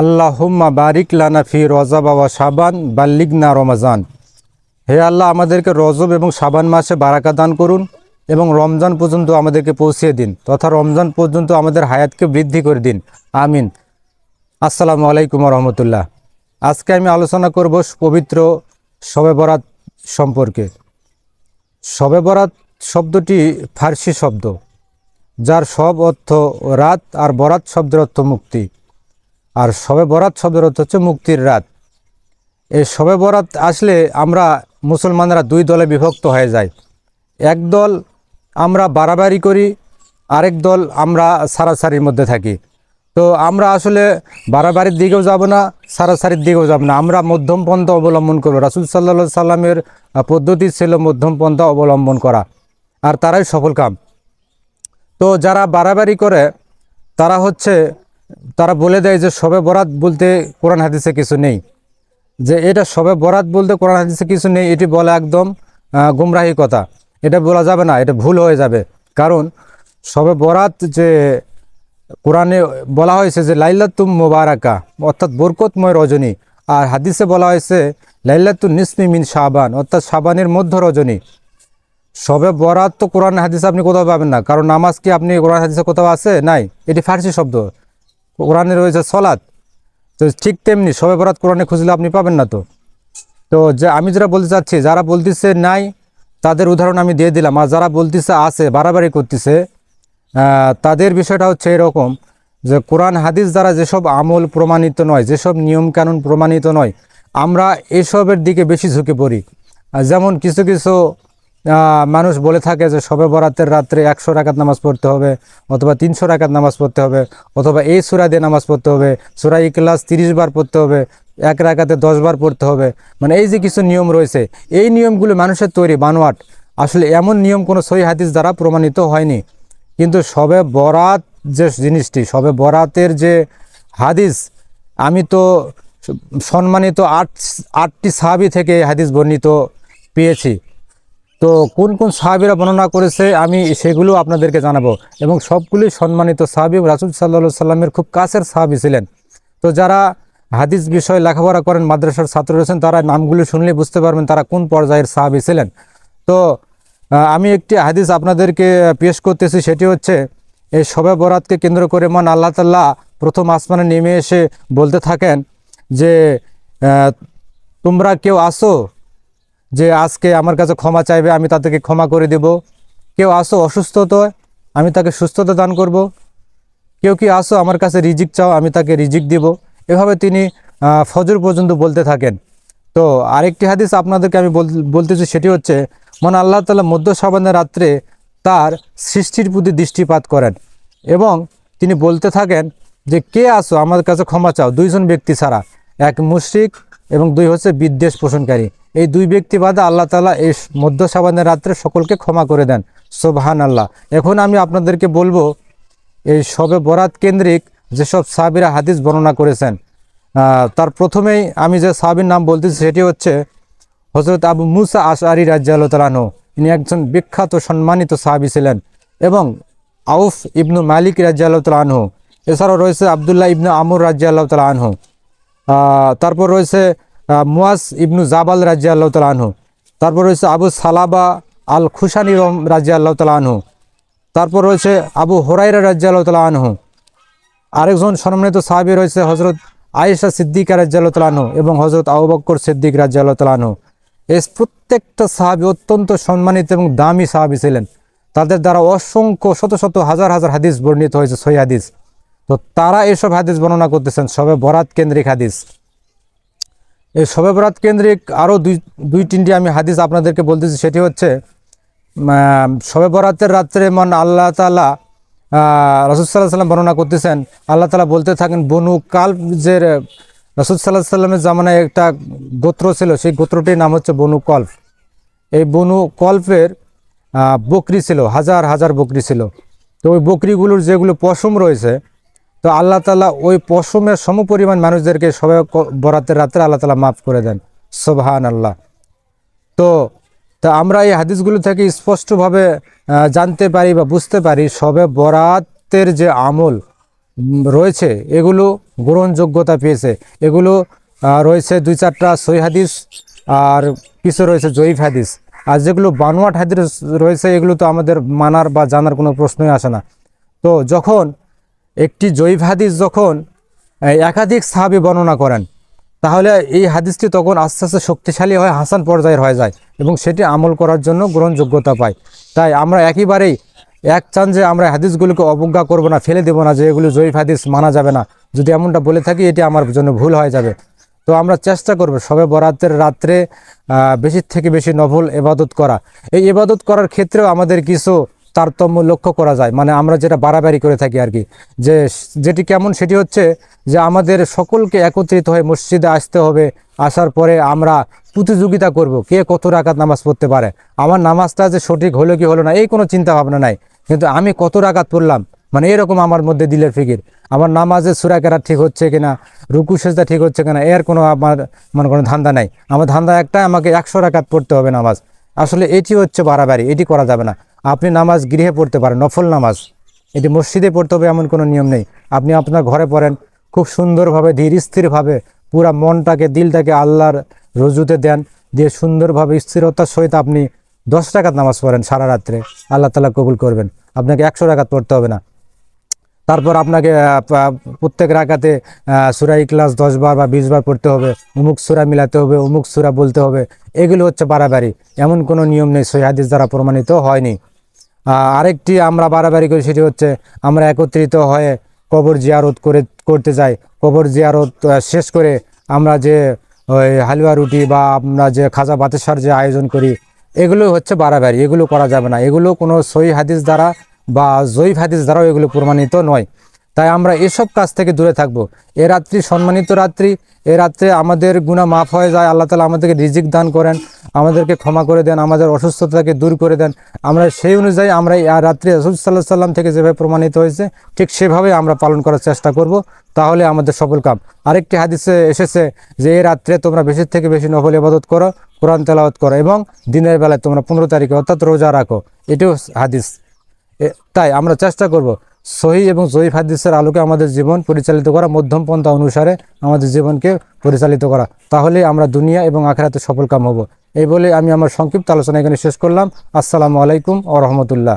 আল্লাহুম্মা বারিক লানা ফি রজা বাবা সাবান বাল্লিগনা রমাজান। হে আল্লাহ, আমাদেরকে রজব এবং সাবান মাসে বারাকা দান করুন এবং রমজান পর্যন্ত আমাদেরকে পৌঁছিয়ে দিন তথা রমজান পর্যন্ত আমাদের হায়াতকে বৃদ্ধি করে দিন। আমিন। আসসালামু আলাইকুম রহমতুল্লাহ। আজকে আমি আলোচনা করব পবিত্র শবে বরাত সম্পর্কে। শবে বরাত শব্দটি ফার্সি শব্দ, যার সব অর্থ রাত আর বরাত শব্দের অর্থ মুক্তি। আর শবে বরাত শব্দের অর্থ হচ্ছে মুক্তির রাত। এই শবে বরাত আসলে আমরা মুসলমানরা দুই দলে বিভক্ত হয়ে যাই। এক দল আমরা বাড়াবাড়ি করি, আরেক দল আমরা সারাসারির মধ্যে থাকি। তো আমরা আসলে বাড়াবাড়ির দিকেও যাব না, সারাসারির দিকেও যাব না। আমরা মধ্যম পন্থা অবলম্বন করব। রাসুল সাল্লা সাল্লামের পদ্ধতি ছিল মধ্যম পন্থা অবলম্বন করা, আর তারাই সফল কাম। তো যারা বাড়াবাড়ি করে, তারা হচ্ছে তারা বলে দেয় যে সবে বরাত বলতে কোরআন হাদিসে কিছু নেই। যে এটা সবে বরাত বলতে কোরআন হাদিসে কিছু নেই, এটি বলা একদম গুমরাহি কথা। এটা বলা যাবে না, এটা ভুল হয়ে যাবে। কারণ সবে বরাত যে কোরআনে বলা হয়েছে যে লাইলাতুম মোবারাকা, অর্থাৎ বরকতময় রজনী, আর হাদিসে বলা হয়েছে লাইলাতুন নিসমি মিন শাবান, অর্থাৎ শাবানের মধ্য রজনী। সবে বরাত তো কোরআন হাদিসে আপনি কোথাও পাবেন না, কারণ নামাজ কি আপনি কোরআন হাদিসে কোথাও আছে? নাই। এটি ফার্সি শব্দ। কোরআনে রয়েছে সলাৎ। তো ঠিক তেমনি সবে বরাত কোরআনে খুঁজলে আপনি পাবেন না তো। তো যে আমি যেটা বলতে চাচ্ছি, যারা বলতেছে নাই, তাদের উদাহরণ আমি দিয়ে দিলাম। আর যারা বলতেছে, আছে, বাড়াবাড়ি করতেছে তাদের বিষয়টা হচ্ছে এরকম যে কোরআন, হাদিস দ্বারা যেসব আমল প্রমাণিত নয়, যেসব নিয়মকানুন প্রমাণিত নয়, আমরা এসবের দিকে বেশি ঝুঁকে পড়ি। যেমন কিছু কিছু মানুষ বলে থাকে যে সবে বরাতের রাত্রে একশো রাকাত নামাজ পড়তে হবে অথবা তিনশো রাকাত নামাজ পড়তে হবে অথবা এই সুরা দিয়ে নামাজ পড়তে হবে। সুরা ইকলাস তিরিশ বার পড়তে হবে, এক রাকাতে দশ বার পড়তে হবে। মানে এই যে কিছু নিয়ম রয়েছে, এই নিয়মগুলো মানুষের তৈরি বানোয়াট। আসলে এমন নিয়ম কোনো সহি হাদিস দ্বারা প্রমাণিত হয়নি। কিন্তু সবে বরাত যে জিনিসটি সবে বরাতের যে হাদিস, আমি তো সম্মানিত আট, আটটি সাহাবি থেকে হাদিস বর্ণিত পেয়েছি। তো কোন কোন সাহাবিরা বর্ণনা করেছে আমি সেগুলো আপনাদেরকে জানাব। এবং সবগুলি সম্মানিত সাহাবি রাসুল সাল্লা সাল্লামের খুব কাছের সাহাবি ছিলেন। তো যারা হাদিস বিষয়ে লেখাপড়া করেন, মাদ্রাসার ছাত্র রয়েছেন, তারা নামগুলো শুনলে বুঝতে পারবেন তারা কোন পর্যায়ের সাহাবি ছিলেন। তো আমি একটি হাদিস আপনাদেরকে পেশ করতেছি, সেটি হচ্ছে এই শবে বরাতকে কেন্দ্র করে মান আল্লাহ তাল্লাহ প্রথম আসমানে নেমে এসে বলতে থাকেন যে তোমরা কেউ আসো যে আজকে আমার কাছে ক্ষমা চাইবে, আমি তাদেরকে ক্ষমা করে দেব। কেউ আসো অসুস্থ তো, আমি তাকে সুস্থতা দান করব। কেউ কি আসো আমার কাছে রিজিক চাও, আমি তাকে রিজিক দিব। এভাবে তিনি ফজর পর্যন্ত বলতে থাকেন। তো আরেকটি হাদিস আপনাদেরকে আমি বল- বলতেছি, সেটি হচ্ছে মানে আল্লাহ তালা মধ্য সাবানের রাত্রে তার সৃষ্টির প্রতি দৃষ্টিপাত করেন এবং তিনি বলতে থাকেন যে, কে আসো আমার কাছে ক্ষমা চাও? দুইজন ব্যক্তি ছাড়া। এক মুশরিক এবং দুই হচ্ছে বিদ্বেষ পোষণকারী। এই দুই ব্যক্তি বাদে আল্লাহ তালা এই মধ্য সাবানের রাত্রে সকলকে ক্ষমা করে দেন। সোবহান আল্লাহ এখন আমি আপনাদেরকে বলব, এই সবে বরাত কেন্দ্রিক যেসব সাহাবিরা হাদিস বর্ণনা করেছেন তার প্রথমেই আমি যে সাহাবির নাম বলতেছি সেটি হচ্ছে হজরত আবু মুসা আশআরি রাজ্জাল্লাহ তালানহ ইনি একজন বিখ্যাত, সম্মানিত সাহাবি ছিলেন এবং আউফ ইবনু মালিক রাজ্জাল্লাহ তালানহ এছাড়াও রয়েছে আবদুল্লাহ ইবনু আমর রাজ্জাল্লাহ তালানহ তারপর রয়েছে মুয়াজ ইবনু জাবাল রাজিয়া আল্লাহ তালাহু তারপর রয়েছে আবু সালাবা আল খুশানি রাজিয়া আল্লাহ তালাহু তারপর রয়েছে আবু হোরাইরা রাজিয়া আল্লাহ তালাহু আরেকজন সম্মানিত সাহাবি রয়েছে হজরত আয়েশা সিদ্দিকা রাজিয়াল্লাহ তালাহু এবং হজরত আবু বক্কর সিদ্দিক রাজিয়াল্লাহ তালাহু এই প্রত্যেকটা সাহাবি অত্যন্ত সম্মানিত এবং দামি সাহাবি ছিলেন। তাদের দ্বারা অসংখ্য, শত শত, হাজার হাজার হাদিস বর্ণিত হয়েছে সই হাদিস। তো তারা এসব হাদিস বর্ণনা করতেছেন সবে বরাত কেন্দ্রিক হাদিস। এই শবে বরাত কেন্দ্রিক আরও দুই দুই তিনটি আমি হাদিস আপনাদেরকে বলতেছি সেটি হচ্ছে আহ, শবে বরাতের রাত্রে মান আল্লাহ তালা রসুলসাল্লাহ সাল্লাম বর্ণনা করতেছেন আল্লাহ তালা বলতে থাকেন বনু কাল যে রসুল সাল্লাহ সাল্লামের জামানায় একটা গোত্র ছিল সেই গোত্রটির নাম হচ্ছে বনু কল্প এই বনু কল্পের বকরি ছিল হাজার হাজার বকরি ছিল। তো ওই বকরিগুলোর যেগুলো পশম রয়েছে তো আল্লাহ তালা ওই পশমের সমপরিমাণ মানুষদেরকে সবাই বরাতের রাত্রে আল্লাহ তালা মাফ করে দেন। সোবহান আল্লাহ তো, তা আমরা এই হাদিসগুলো থেকে স্পষ্টভাবে জানতে পারি বা বুঝতে পারি সবে বরাতের যে আমল রয়েছে, এগুলো গ্রহণযোগ্যতা পেয়েছে। এগুলো রয়েছে দুই চারটা সই হাদিস আর কিছু রয়েছে জয়ীফ হাদিস। আর যেগুলো বানোয়াট হাদিস রয়েছে, এগুলো তো আমাদের মানার বা জানার কোনো প্রশ্নই আসে না। তো যখন একটি জয়ীফ হাদিস যখন একাধিক সাহাবি বর্ণনা করেন, তাহলে এই হাদিসটি তখন আস্তে আস্তে শক্তিশালী হয়, হাসান পর্যায়ের হয়ে যায় এবং সেটি আমল করার জন্য গ্রহণযোগ্যতা পায়। তাই আমরা একেবারেই এক চান যে আমরা হাদিসগুলোকে অবজ্ঞা করব না, ফেলে দেবো না যে এগুলো জয়ীফ হাদিস মানা যাবে না। যদি এমনটা বলে থাকি, এটি আমার জন্য ভুল হয়ে যাবে। তো আমরা চেষ্টা করব সবে বরাতের রাত্রে বেশি থেকে বেশি নফল এবাদত করা। এই এবাদত করার ক্ষেত্রেও আমাদের কিছু তারতম্য লক্ষ্য করা যায়। মানে আমরা যেটা বাড়াবাড়ি করে থাকি আর কি। যে যেটি কেমন সেটি হচ্ছে যে আমাদের সকলকে একত্রিত হয়ে মসজিদে আসতে হবে, আসার পরে আমরা প্রতিযোগিতা করব, কে কত রাকাত নামাজ পড়তে পারে। আমার নামাজটা যে সঠিক হলো কি হলো না, এই কোনো চিন্তা ভাবনা নাই। কিন্তু আমি কত রাকাত পড়লাম মানে এরকম আমার মধ্যে দিলের ফিকির। আমার নামাজের সুরাকেরা ঠিক হচ্ছে কিনা, রুকু সেজদা ঠিক হচ্ছে কিনা, এর কোনো আমার মানে কোনো ধান্দা নাই। আমার ধান্দা একটা আমাকে একশো রাকাত পড়তে হবে নামাজ। আসলে এটি হচ্ছে বাড়াবাড়ি, এটি করা যাবে না। আপনি নামাজ গৃহে পড়তে পারেন, নফল নামাজ। এটি মসজিদে পড়তে হবে এমন কোনো নিয়ম নেই। আপনি আপনার ঘরে পড়েন, খুব সুন্দরভাবে, ধীর স্থিরভাবে পুরা মনটাকে, দিলটাকে আল্লাহর রজুতে দেন, দিয়ে সুন্দরভাবে, স্থিরতার সহিত আপনি দশ টাকাত নামাজ পড়েন সারা রাত্রে। আল্লাহ তালা কবুল করবেন। আপনাকে একশো টাকাত পড়তে হবে না। তারপর আপনাকে প্রত্যেক রাখাতে সুরা ইকলাস দশবার বা বিশ বার পড়তে হবে, অমুক সুরা মিলাতে হবে, অমুক সুরা বলতে হবে, এগুলো হচ্ছে বাড়াবাড়ি। এমন কোনো নিয়ম নেই, সই হাদিস দ্বারা প্রমাণিত হয়নি। আরেকটি আমরা বাড়াবাড়ি করি, সেটি হচ্ছে আমরা একত্রিত হয়ে কবর জিয়ারত করে, করতে যাই কবর জিয়ারত শেষ করে আমরা যে ওই হালুয়া রুটি বা আমরা যে খাজা বাতেসার যে আয়োজন করি, এগুলো হচ্ছে বাড়াবাড়ি, এগুলো করা যাবে না। এগুলো কোনো সই হাদিস দ্বারা বা জৈব হাদিস দ্বারাও এগুলো প্রমাণিত নয়। তাই আমরা এসব কাজ থেকে দূরে থাকব। এ রাত্রি সম্মানিত রাত্রি, এ রাত্রে আমাদের গুণা মাফ হয়ে যায়, আল্লাহ তালা আমাদেরকে রিজিক দান করেন, আমাদেরকে ক্ষমা করে দেন, আমাদের অসুস্থতাকে দূর করে দেন। আমরা সেই অনুযায়ী আমরা রাত্রি রসুল সাল্লাহ সাল্লাম থেকে যেভাবে প্রমাণিত হয়েছে, ঠিক সেভাবে আমরা পালন করার চেষ্টা করব। তাহলে আমাদের সফল কাম। আরেকটি হাদিসে এসেছে যে এই রাত্রে তোমরা বেশি থেকে বেশি নফল ইবাদত করো, কোরআন তেলাওয়াত করো এবং দিনের বেলায় তোমরা পনেরো তারিখে অর্থাৎ রোজা রাখো। এটিও হাদিস। তাই আমরা চেষ্টা করব সহি এবং জয়ীফ হাদিসের আলোকে আমাদের জীবন পরিচালিত করা, মধ্যম পন্থা অনুসারে আমাদের জীবনকে পরিচালিত করা। তাহলে আমরা দুনিয়া এবং আখেরাতে সফল কাম হব। এই বলে আমি আমার সংক্ষিপ্ত আলোচনা এখানে শেষ করলাম। আসসালামু আলাইকুম ও রহমতুল্লাহ।